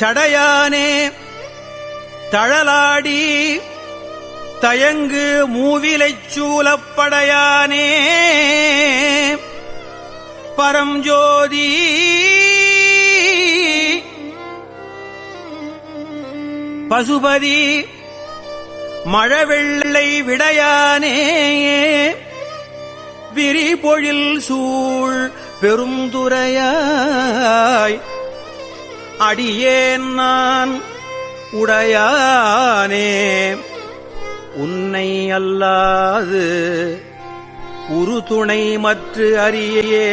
சடையானே தழலாடி தயங்கு மூவிலைச் சூலப்படையானே. பரஞ்சோதி பசுபதி மழவெள்ளை விடையானே. விரிபொழில் சூழ் பெருந்துரையா அடியேன் நான் உடையானே. உன்னை அல்லாது உருதுணை மற்ற அறியே